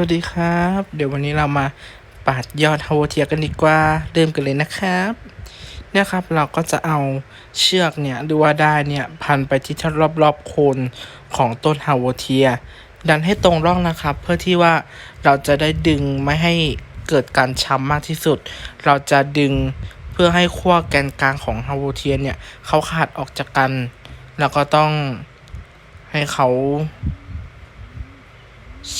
วัสดีครับ เดี๋ยววันนี้เรามาปาดยอดฮาวเทียกันดีกว่าเริ่มกันเลยนะครับเนี่ยครับเราก็จะเอาเชือกเนี่ยหรือว่าได้เนี่ยพันไปที่รอบๆโคนของต้นฮาวเทีย ดันให้ตรงร่องนะครับ เพื่อที่ว่าเราจะได้ดึงไม่ให้เกิดการช้ำมากที่สุด เราจะดึงเพื่อให้ขั้วแกนกลางของฮาวเทียเนี่ยเขาขาดออกจากกัน แล้วก็ต้องให้เขา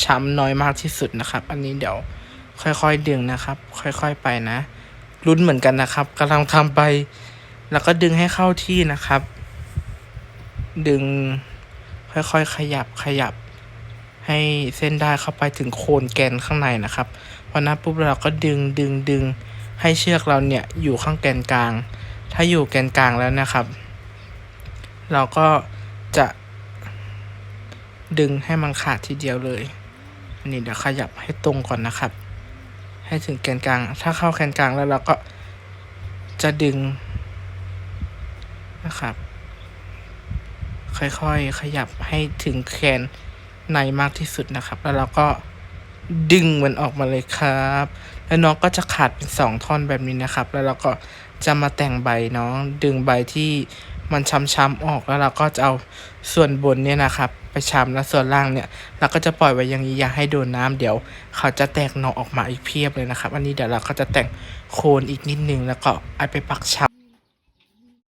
ช้ำน้อยมากที่สุดนะครับ อันนี้เดี๋ยวค่อยๆดึงนะครับ ค่อยๆไปนะลุ้นเหมือนกันนะครับกำลังทำไป แล้วก็ดึงให้เข้าที่นะครับ ดึงค่อยๆขยับขยับ ให้เส้นได้เข้าไปถึงโคนแกนข้างในนะครับพอนั้นปุ๊บเราก็ดึงดึงดึงให้เชือกเราเนี่ยอยู่ข้างแกนกลาง ถ้าอยู่แกนกลางแล้วนะครับ เราก็จะดึงให้มันขาดทีเดียวเลย อันนี้เดี๋ยวขยับให้ตรงก่อนนะครับ ให้ถึงแกนกลาง ถ้าเข้าแกนกลางแล้วเราก็จะดึงนะครับ ค่อยๆขยับให้ถึงแกนในมากที่สุดนะครับ แล้วเราก็ดึงมันออกมาเลยครับ แล้วน้องก็จะขาดเป็นสองท่อนแบบนี้นะครับ แล้วเราก็จะมาแต่งใบน้องดึงใบที่มันช้ำๆออกแล้วเราก็จะเอาส่วนบนเนี่ยนะครับ ไปช้ำแล้วส่วนล่างเนี่ย เราก็จะปล่อยไว้อย่างนี้อย่าให้โดนน้ำเดี๋ยว เขาจะแตกหน่อออกมาอีกเพียบเลยนะครับ อันนี้เดี๋ยวเราก็จะแต่งโคนอีกนิดนึงแล้วก็เอาไปปักช้